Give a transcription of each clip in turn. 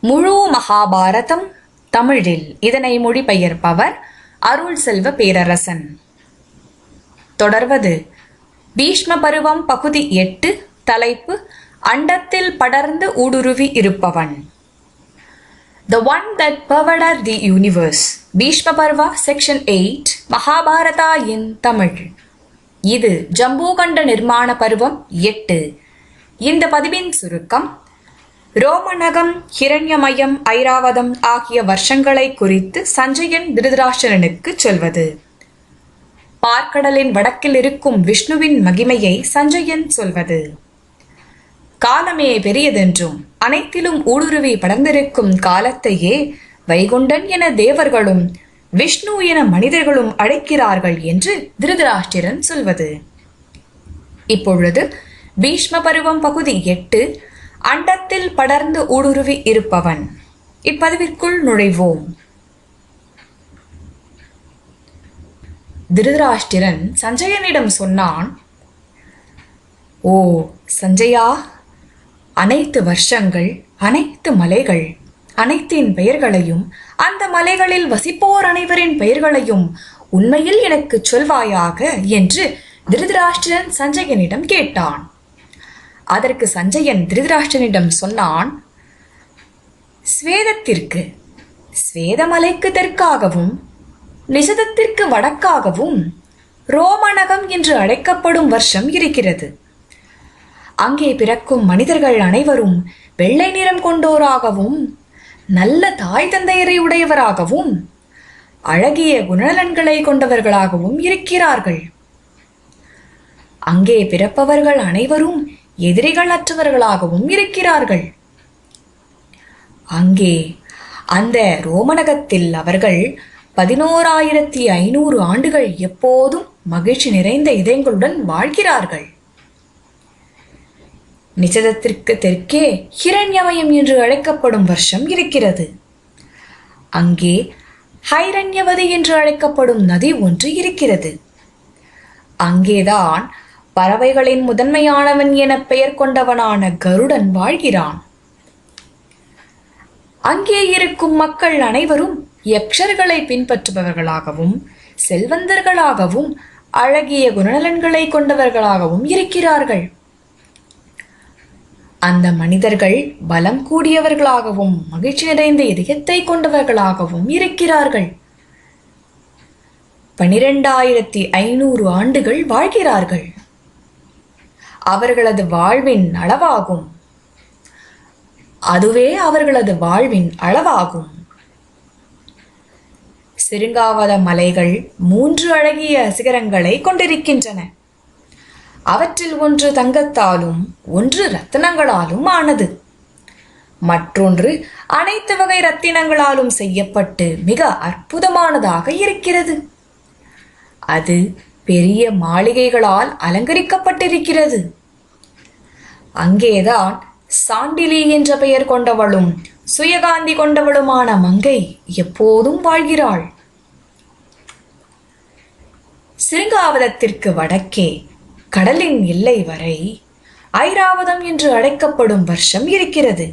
முழு மகாபாரதம் தமிழில். இதனை மொழிபெயர்ப்பவர் அருள் செல்வ பேரரசன். தொடர்வது. பீஷ்ம பருவம் பகுதி எட்டு தலைப்பு அண்டத்தில் படர்ந்து ஊடுருவி இருப்பவன். The one that pervades the universe Bhishma Parva section eight Mahabharata in Tamil. இது ஜம்பூகண்ட நிர்மாண பருவம் எட்டு. இந்த பதிவின் சுருக்கம் ரோமநகம் ஹிரண்யமயம் ஐராவதம் ஆகிய வருஷங்களை குறித்து சஞ்சயன் திருதராஷ்டிரனுக்கு சொல்வது. பார்க்கடலின் வடக்கில் இருக்கும் விஷ்ணுவின் மகிமையை சஞ்சயன் சொல்வது. காலமே பெரியதென்றும் அனைத்திலும் ஊடுருவி படர்ந்திருக்கும் காலத்தையே வைகுண்டன் என தேவர்களும் விஷ்ணு என மனிதர்களும் அழைக்கிறார்கள் என்று திருதராஷ்டிரன் சொல்வது. இப்பொழுது பீஷ்ம பருவம் பகுதி எட்டு அண்டத்தில் படர்ந்து ஊடுருவி இருப்பவன். இப்பதிவிற்குள் நுழைவோம். திருதராஷ்டிரன் சஞ்சயனிடம் சொன்னான் ஓ சஞ்சயா அனைத்து வருஷங்கள் அனைத்து மலைகள் அனைத்தின் பெயர்களையும் அந்த மலைகளில் வசிப்போர் அனைவரின் பெயர்களையும் உண்மையில் எனக்கு சொல்வாயாக? என்று திருதராஷ்டிரன் சஞ்சயனிடம் கேட்டான். அதற்கு சஞ்சயன் திருதராஷ்டிரனிடம் சொன்னான் ஸ்வேதத்திற்கு ஸ்வேதமலைக்கு தெற்காகவும் நிஷதத்திற்கு வடக்காகவும் ரோமணகம் என்று அழைக்கப்படும் வருஷம் இருக்கிறது. அங்கே பிறக்கும் மனிதர்கள் அனைவரும் வெள்ளை நிறம் கொண்டோராகவும் நல்ல தாய் தந்தையரை உடையவராகவும் அழகிய குணநலன்களை கொண்டவர்களாகவும் இருக்கிறார்கள். அங்கே பிறப்பவர்கள் அனைவரும் எதிரிகள் அற்றவர்களாகவும் இருக்கிறார்கள். அங்கே அந்த ரோமனகத்தில் அவர்கள் பதினோராயிரத்தி ஐநூறு ஆண்டுகள் எப்போதும் மகிழ்ச்சி நிறைந்த இதயங்களுடன் வாழ்கிறார்கள். நிச்சதத்திற்கு தெற்கே ஹிரண்யமயம் என்று அழைக்கப்படும் வருஷம் இருக்கிறது. அங்கே ஹைரண்யவதி என்று அழைக்கப்படும் நதி ஒன்று இருக்கிறது. அங்கேதான் பறவைகளின் முதன்மையானவன் என பெயர் கொண்டவனான கருடன் வாழ்கிறான். அங்கே இருக்கும் மக்கள் அனைவரும் யக்ஷர்களை பின்பற்றுபவர்களாகவும் செல்வந்தர்களாகவும் அழகிய குணநலன்களை கொண்டவர்களாகவும் இருக்கிறார்கள். அந்த மனிதர்கள் பலம் கூடியவர்களாகவும் மகிழ்ச்சி நிறைந்த இதயத்தை கொண்டவர்களாகவும் இருக்கிறார்கள். பனிரெண்டாயிரத்தி ஐநூறு ஆண்டுகள் வாழ்கிறார்கள். அவர்களது வாழ்வின் அளவாகும். அதுவே அவர்களது வாழ்வின் அளவாகும். சிறுங்காவத மலைகள் மூன்று அழகிய சிகரங்களை கொண்டிருக்கின்றன. அவற்றில் ஒன்று தங்கத்தாலும் ஒன்று ரத்தினங்களாலும் ஆனது. மற்றொன்று அனைத்து வகை ரத்தினங்களாலும் செய்யப்பட்டு மிக அற்புதமானதாக இருக்கிறது. அது பெரிய மாளிகைகளால் அலங்கரிக்கப்பட்டிருக்கிறது. அங்கேதான் சாண்டிலி என்ற பெயர் கொண்டவளும் சுயகாந்தி கொண்டவளுமான மங்கை எப்போதும் வாழ்கிறாள். சிறுங்காவதத்திற்கு வடக்கே கடலின் எல்லை வரை ஐராவதம் என்று அழைக்கப்படும் வருஷம் இருக்கிறது.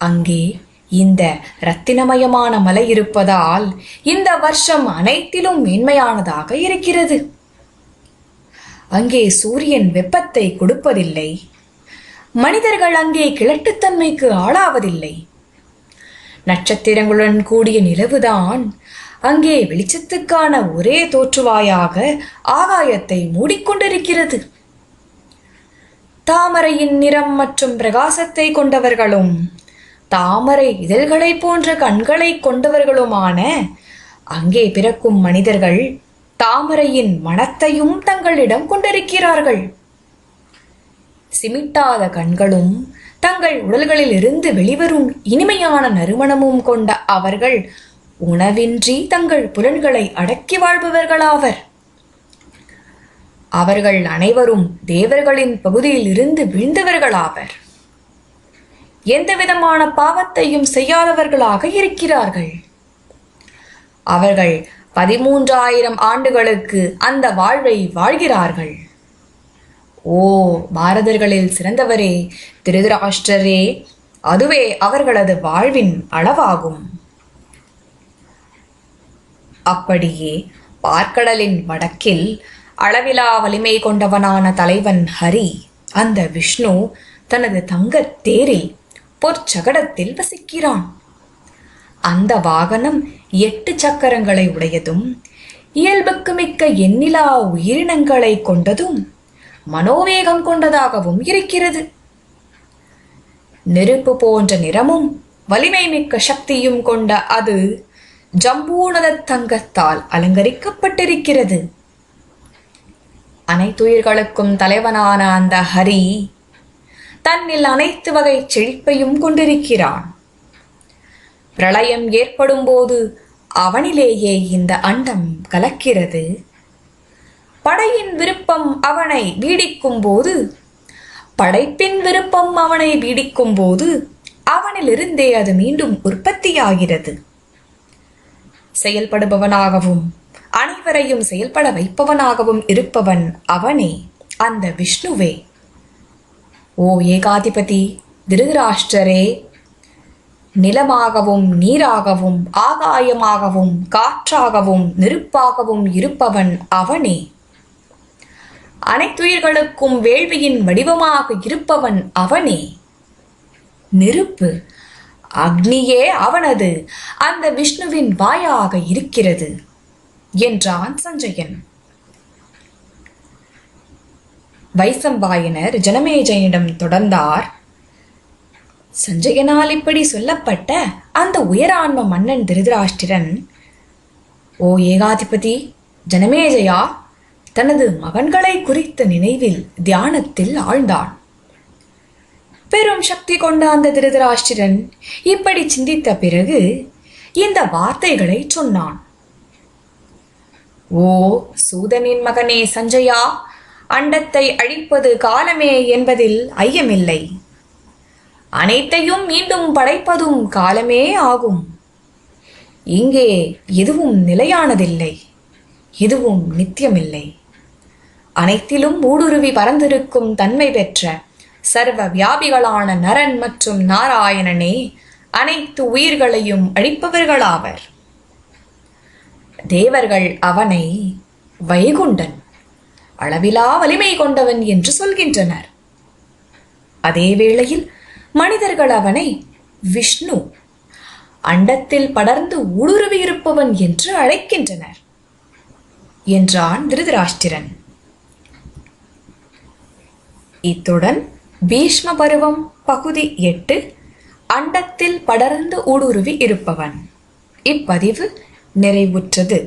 அங்கே இந்த ரத்தினமயமான மலை இருப்பதால் இந்த வருஷம் அனைத்திலும் மேன்மையானதாக இருக்கிறது. அங்கே சூரியன் வெப்பத்தை கொடுப்பதில்லை. மனிதர்கள் அங்கே கிழட்டுத்தன்மைக்கு ஆளாவதில்லை. நட்சத்திரங்களுடன் கூடிய நிலவுதான் அங்கே வெளிச்சத்துக்கான ஒரே தோற்றுவாயாக ஆகாயத்தை மூடிக்கொண்டிருக்கிறது. தாமரையின் நிறம் மற்றும் பிரகாசத்தை கொண்டவர்களும் தாமரை இதழ்களை போன்ற கண்களை கொண்டவர்களுமான அங்கே பிறக்கும் மனிதர்கள் தாமரையின் மனத்தையும் தங்களிடம் கொண்டிருக்கிறார்கள். சிமிட்டாத கண்களும் தங்கள் உடல்களில் இருந்து வெளிவரும் இனிமையான நறுமணமும் கொண்ட அவர்கள் உணவின்றி தங்கள் புலன்களை அடக்கி வாழ்பவர்களாவர். அவர்கள் அனைவரும் தேவர்களின் பகுதியில் இருந்து வீழ்ந்தவர்களாவர். எந்த விதமான பாவத்தையும் செய்யாதவர்களாக இருக்கிறார்கள். அவர்கள் பதிமூன்றாயிரம் ஆண்டுகளுக்கு அந்த வாழ்வை வாழ்கிறார்கள். ஓ பாரதர்களில் சிறந்தவரே திருதராஷ்டரே அதுவே அவர்களது வாழ்வின் அளவாகும். அப்படியே பார்க்கடலின் வடக்கில் அளவிலா வலிமை கொண்டவனான தலைவன் ஹரி அந்த விஷ்ணு தனது தங்கத் தேரில் பொற்சகடத்தில் வசிக்கிறான். அந்த வாகனம் எட்டு சக்கரங்களை உடையதும் இயல்புக்கு மிக்க எண்ணிலா உயிரினங்களை கொண்டதும் மனோவேகம் கொண்டதாகவும் இருக்கிறது. நெருப்பு போன்ற நிறமும் வலிமை மிக்க சக்தியும் கொண்ட அது ஜம்பூனத தங்கத்தால் அலங்கரிக்கப்பட்டிருக்கிறது. அனைத்துயிர்களுக்கும் தலைவனான அந்த ஹரி தன்னில் அனைத்து வகை செழிப்பையும் கொண்டிருக்கிறான். பிரளயம் ஏற்படும் போது அவனிலேயே இந்த அண்டம் கலக்கிறது. படையின் விருப்பம் அவனை வீடிக்கும் போது படைப்பின் விருப்பம் அவனை வீடிக்கும் போது அவனிலிருந்தே அது மீண்டும் உற்பத்தியாகிறது. செயல்படுபவனாகவும் அனைவரையும் செயல்பட வைப்பவனாகவும் இருப்பவன் அவனே அந்த விஷ்ணுவே. ஓ ஏகாதிபதி திருதராஷ்டரே நிலமாகவும் நீராகவும் ஆகாயமாகவும் காற்றாகவும் நெருப்பாகவும் இருப்பவன் அவனே. அனைத்துயிர்களுக்கும் வேள்வியின் வடிவமாக இருப்பவன் அவனே. நெருப்பு அக்னியே அவனது. அந்த விஷ்ணுவின் வாயாக இருக்கிறது என்றான் சஞ்சயன். வைசம்பாயனர் ஜனமேஜயனிடம் தொடர்ந்தார். சஞ்சயனால் இப்படி சொல்லப்பட்ட அந்த உயரான்ம மன்னன் திருதராஷ்டிரன் ஓ ஏகாதிபதி ஜனமேஜயா? தனது மகன்களை குறித்த நினைவில் தியானத்தில் ஆழ்ந்தான். பெரும் சக்தி கொண்ட அந்த திருதராஷ்டிரன் இப்படி சிந்தித்த பிறகு இந்த வார்த்தைகளை சொன்னான். ஓ சூதனின் மகனே சஞ்சயா அண்டத்தை அழிப்பது காலமே என்பதில் ஐயமில்லை. அனைத்தையும் மீண்டும் படைப்பதும் காலமே ஆகும். இங்கே எதுவும் நிலையானதில்லை. எதுவும் நித்தியமில்லை. அனைத்திலும் ஊடுருவி பறந்திருக்கும் தன்மை பெற்ற சர்வ வியாபிகளான நரன் மற்றும் நாராயணனே அனைத்து உயிர்களையும் அழிப்பவர்களாவர். தேவர்கள் அவனை வைகுண்டன். அளவிலா வலிமை கொண்டவன் என்று சொல்கின்றனர். அதே வேளையில் மனிதர்கள் அவனை விஷ்ணு அண்டத்தில் படர்ந்து ஊடுருவி இருப்பவன் என்று அழைக்கின்றனர் என்றான் திருதராஷ்டிரன். இத்துடன் பீஷ்ம பருவம் பகுதி எட்டு அண்டத்தில் படர்ந்து ஊடுருவி இருப்பவன். இப்பதிவு நிறைவுற்றது.